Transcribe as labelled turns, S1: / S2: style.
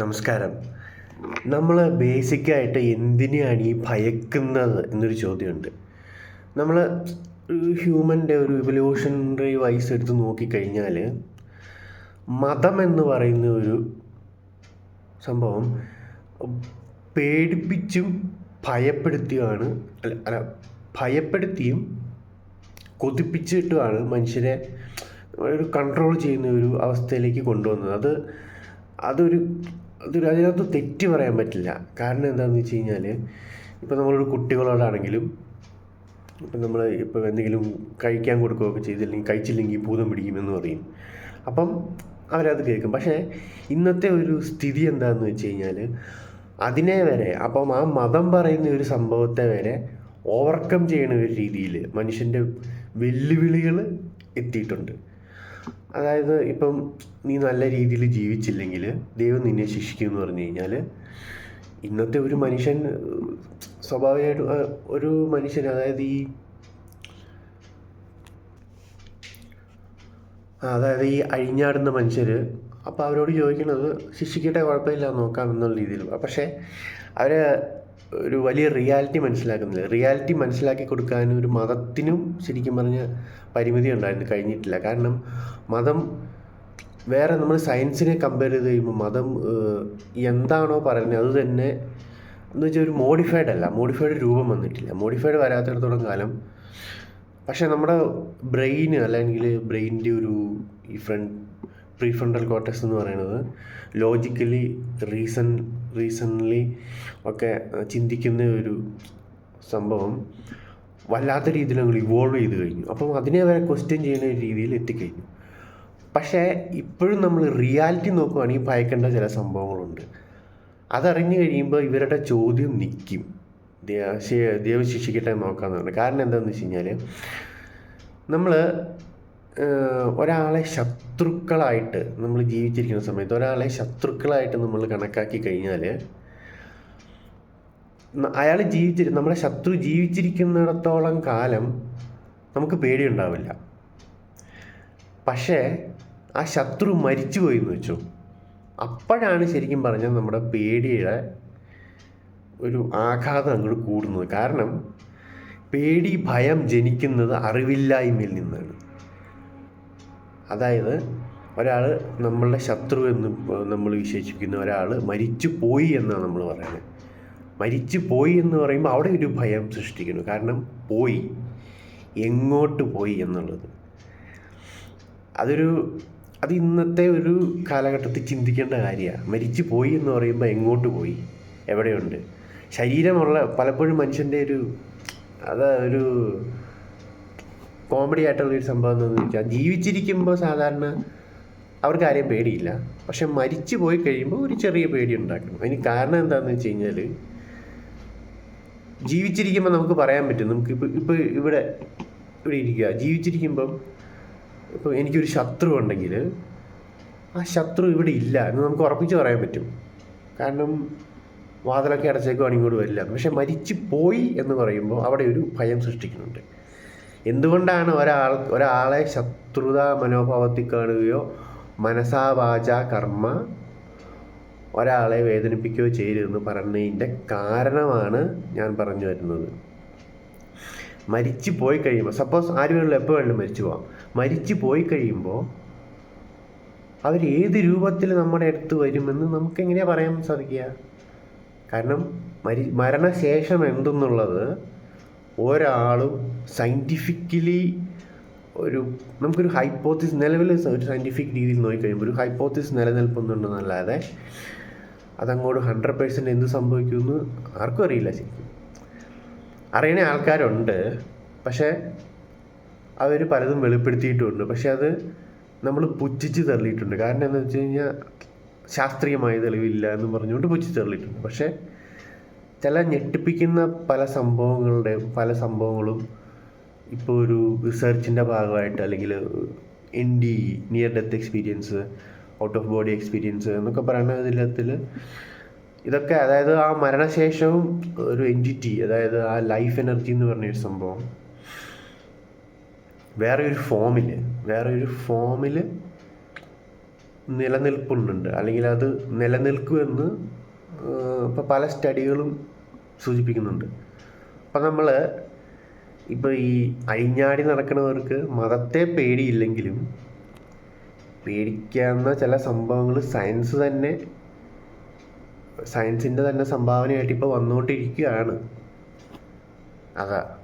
S1: നമസ്കാരം. നമ്മൾ ബേസിക്കായിട്ട് എന്തിനെയാണ് ഈ ഭയക്കുന്നത് എന്നൊരു ചോദ്യമുണ്ട്. നമ്മൾ ഹ്യൂമന്റെ ഒരു ഇവല്യൂഷണറി വൈസ് എടുത്ത് നോക്കിക്കഴിഞ്ഞാൽ മതം എന്ന് പറയുന്ന ഒരു സംഭവം പേടിപ്പിച്ചും ഭയപ്പെടുത്തിയുമാണ് അല്ല അല്ല ഭയപ്പെടുത്തിയും കൊതിപ്പിച്ചിട്ടുമാണ് മനുഷ്യരെ ഒരു കൺട്രോൾ ചെയ്യുന്ന ഒരു അവസ്ഥയിലേക്ക് കൊണ്ടുവന്നത്. അത് അതൊരു അതൊരു അതിനകത്ത് തെറ്റ് പറയാൻ പറ്റില്ല. കാരണം എന്താണെന്ന് വെച്ച് കഴിഞ്ഞാൽ ഇപ്പോൾ നമ്മളൊരു കുട്ടികളോടാണെങ്കിലും ഇപ്പം നമ്മൾ ഇപ്പം എന്തെങ്കിലും കഴിക്കാൻ കൊടുക്കുകയൊക്കെ ചെയ്തില്ലെങ്കിൽ കഴിച്ചില്ലെങ്കിൽ ഭൂതം പിടിക്കുമെന്ന് പറയും. അപ്പം അവരത് കേൾക്കും. പക്ഷേ ഇന്നത്തെ ഒരു സ്ഥിതി എന്താണെന്ന് വെച്ച് കഴിഞ്ഞാൽ അതിനെ വരെ അപ്പം ആ മതം പറയുന്ന ഒരു സംഭവത്തെ വരെ ഓവർകം ചെയ്യുന്ന ഒരു രീതിയിൽ മനുഷ്യന്റെ വെല്ലുവിളികൾ എത്തിയിട്ടുണ്ട്. അതായത് ഇപ്പം നീ നല്ല രീതിയിൽ ജീവിച്ചില്ലെങ്കിൽ ദൈവം നിന്നെ ശിക്ഷിക്കും എന്ന് പറഞ്ഞു കഴിഞ്ഞാൽ ഇന്നത്തെ ഒരു മനുഷ്യൻ സ്വാഭാവികമായിട്ട് ഒരു മനുഷ്യൻ അതായത് ഈ അതായത് ഈ അഴിഞ്ഞാടുന്ന മനുഷ്യർ അപ്പോൾ അവരോട് ചോദിക്കുന്നത് ശിക്ഷിക്കട്ടെ കുഴപ്പമില്ല നോക്കാം എന്നുള്ള രീതിയിൽ. പക്ഷേ അവർ ഒരു വലിയ റിയാലിറ്റി മനസ്സിലാക്കുന്നില്ല. റിയാലിറ്റി മനസ്സിലാക്കി കൊടുക്കാൻ ഒരു മതത്തിനും ശരിക്കും പറഞ്ഞ പരിമിതി ഉണ്ടായിരുന്നു കഴിഞ്ഞിട്ടില്ല. കാരണം മതം വേറെ നമ്മൾ സയൻസിനെ കമ്പയർ ചെയ്ത് കഴിയുമ്പോൾ മതം എന്താണോ പറയുന്നത് അത് തന്നെ എന്ന് വെച്ചാൽ ഒരു മോഡിഫൈഡ് അല്ല. മോഡിഫൈഡ് രൂപം വന്നിട്ടില്ല. മോഡിഫൈഡ് വരാത്തിടത്തോളം കാലം പക്ഷേ നമ്മുടെ ബ്രെയിന് അല്ലെങ്കിൽ ബ്രെയിനിന്റെ ഒരു ഈ ഫ്രണ്ട് പ്രീഫ്രണ്ടൽ കോട്ടക്സ് എന്ന് പറയുന്നത് ലോജിക്കലി റീസൺ റീസൺലി ഒക്കെ ചിന്തിക്കുന്ന ഒരു സംഭവം വല്ലാത്ത രീതിയിൽ അങ്ങ് ഇവോൾവ് ചെയ്ത് കഴിഞ്ഞു. അപ്പം അതിനെ വരെ ക്വസ്റ്റ്യൻ ചെയ്യുന്ന ഒരു രീതിയിൽ എത്തിക്കഴിഞ്ഞു. പക്ഷേ ഇപ്പോഴും നമ്മൾ റിയാലിറ്റി നോക്കുവാണെങ്കിൽ ഭയക്കേണ്ട ചില സംഭവങ്ങളുണ്ട്. അതറിഞ്ഞു കഴിയുമ്പോൾ ഇവരുടെ ചോദ്യം നിൽക്കും ദൈവം ശിക്ഷിക്കട്ടെ പറഞ്ഞു കാരണം എന്താണെന്ന് വെച്ച് കഴിഞ്ഞാൽ നമ്മൾ ഒരാളെ ശത്രുക്കളായിട്ട് നമ്മൾ ജീവിച്ചിരിക്കുന്ന സമയത്ത് ഒരാളെ ശത്രുക്കളായിട്ട് നമ്മൾ കണക്കാക്കി കഴിഞ്ഞാൽ അയാൾ ജീവിച്ചിരി നമ്മുടെ ശത്രു ജീവിച്ചിരിക്കുന്നിടത്തോളം കാലം നമുക്ക് പേടിയുണ്ടാവില്ല. പക്ഷേ ആ ശത്രു മരിച്ചു പോയി എന്ന് വെച്ചു. അപ്പോഴാണ് ശരിക്കും പറഞ്ഞാൽ നമ്മുടെ പേടിയുടെ ഒരു ആഘാതം അങ്ങോട്ട് കൂടുന്നത്. കാരണം പേടി ഭയം ജനിക്കുന്നത് അറിവില്ലായ്മയിൽ നിന്നാണ്. അതായത് ഒരാൾ നമ്മളുടെ ശത്രു എന്ന് നമ്മൾ വിശേഷിപ്പിക്കുന്ന ഒരാൾ മരിച്ചു പോയി എന്നാണ് നമ്മൾ പറയുന്നത്. മരിച്ചു പോയി എന്ന് പറയുമ്പോൾ അവിടെ ഒരു ഭയം സൃഷ്ടിക്കുന്നു. കാരണം പോയി എങ്ങോട്ട് പോയി എന്നുള്ളത്. അതൊരു അത് ഇന്നത്തെ ഒരു കാലഘട്ടത്തിൽ ചിന്തിക്കേണ്ട കാര്യമാണ്. മരിച്ചു പോയി എന്ന് പറയുമ്പോൾ എങ്ങോട്ട് പോയി? എവിടെയുണ്ട്? ശരീരമുള്ള പലപ്പോഴും മനുഷ്യന്റെ ഒരു അത് ഒരു കോമഡി ആയിട്ടുള്ള ഒരു സംഭവം എന്താണെന്ന് വെച്ചാൽ ജീവിച്ചിരിക്കുമ്പോൾ സാധാരണ അവർക്ക് ആരെയും പേടിയില്ല. പക്ഷെ മരിച്ചു പോയി കഴിയുമ്പോൾ ഒരു ചെറിയ പേടി ഉണ്ടാക്കണം. അതിന് കാരണം എന്താണെന്ന് വെച്ച് കഴിഞ്ഞാൽ ജീവിച്ചിരിക്കുമ്പോൾ നമുക്ക് പറയാൻ പറ്റും. നമുക്ക് ഇപ്പോൾ ഇപ്പോൾ ഇവിടെ ഇവിടെ ഇരിക്കുക. ജീവിച്ചിരിക്കുമ്പം ഇപ്പോൾ എനിക്കൊരു ശത്രു ഉണ്ടെങ്കിൽ ആ ശത്രു ഇവിടെ ഇല്ല എന്ന് നമുക്ക് ഉറപ്പിച്ച് പറയാൻ പറ്റും. കാരണം വാതിലൊക്കെ അടച്ചേക്കുവാണെങ്കിൽ ഇങ്ങോട്ട് വരില്ല. പക്ഷെ മരിച്ചു പോയി എന്ന് പറയുമ്പോൾ അവിടെ ഒരു ഭയം സൃഷ്ടിക്കുന്നുണ്ട്. എന്തുകൊണ്ടാണ് ഒരാൾ ഒരാളെ ശത്രുതാ മനോഭാവത്തിൽ കാണുകയോ മനസാവാച കർമ്മ ഒരാളെ വേദനിപ്പിക്കുകയോ ചെയ്യരുതെന്ന് പറഞ്ഞതിന്റെ കാരണമാണ് ഞാൻ പറഞ്ഞു വരുന്നത്. മരിച്ചു പോയി കഴിയുമ്പോൾ സപ്പോസ് ആര് വേണമെങ്കിലും എപ്പോൾ വേണമെങ്കിലും മരിച്ചു പോവാം. മരിച്ചു പോയി കഴിയുമ്പോൾ അവർ ഏത് രൂപത്തിൽ നമ്മുടെ അടുത്ത് വരുമെന്ന് നമുക്ക് എങ്ങനെയാണ് പറയാൻ സാധിക്കുക? കാരണം മരി മരണശേഷം എന്തെന്നുള്ളത് ഒരാളും സയന്റിഫിക്കലി ഒരു നമുക്കൊരു ഹൈപ്പോത്തിസ് നിലവിൽ ഒരു സയന്റിഫിക് രീതിയിൽ നോക്കിക്കഴിയുമ്പോൾ ഒരു ഹൈപ്പോത്തിസ് നിലനിൽപ്പുന്നുണ്ടെന്നല്ലാതെ അതങ്ങോട്ട് ഹൺഡ്രഡ് പേഴ്സന്റ് എന്ത് സംഭവിക്കുമെന്ന് ആർക്കും അറിയില്ല ശരിക്കും. അറിയണ ആൾക്കാരുണ്ട് പക്ഷേ അവർ പലതും വെളിപ്പെടുത്തിയിട്ടുമുണ്ട് പക്ഷേ അത് നമ്മൾ പുച്ഛിച്ച് തള്ളിയിട്ടുണ്ട് കാരണം എന്താണെന്ന് വെച്ച് കഴിഞ്ഞാൽ ശാസ്ത്രീയമായ തെളിവില്ല എന്ന് പറഞ്ഞുകൊണ്ട് പുച്ഛിച്ച് തള്ളിയിട്ടുണ്ട് പക്ഷേ ചില ഞെട്ടിപ്പിക്കുന്ന പല സംഭവങ്ങളുടെ പല സംഭവങ്ങളും ഇപ്പോൾ ഒരു റിസർച്ചിന്റെ ഭാഗമായിട്ട് അല്ലെങ്കിൽ N D near death experience out of body experience എന്നൊക്കെ പറയുന്ന ഇതിലത്തിൽ ഇതൊക്കെ അതായത് ആ മരണശേഷവും ഒരു എന്റിറ്റി അതായത് ആ ലൈഫ് എനർജി എന്ന് പറഞ്ഞൊരു സംഭവം. വേറെ ഒരു ഫോമിൽ വേറെ ഒരു ഫോമിൽ നിലനിൽപ്പുണ്ട്. അല്ലെങ്കിൽ അത് നിലനിൽക്കുമെന്ന് ഇപ്പോൾ പല സ്റ്റഡികളും സൂചിപ്പിക്കുന്നുണ്ട്. അപ്പം നമ്മൾ ഇപ്പോൾ ഈ അഴിഞ്ഞാടി നടക്കുന്നവർക്ക് മതത്തെ പേടിയില്ലെങ്കിലും പേടിക്കാവുന്ന ചില സംഭവങ്ങൾ സയൻസ് തന്നെ സയൻസിന്റെ തന്നെ സംഭാവനയായിട്ട് ഇപ്പോൾ വന്നുകൊണ്ടിരിക്കുകയാണ് അതാ.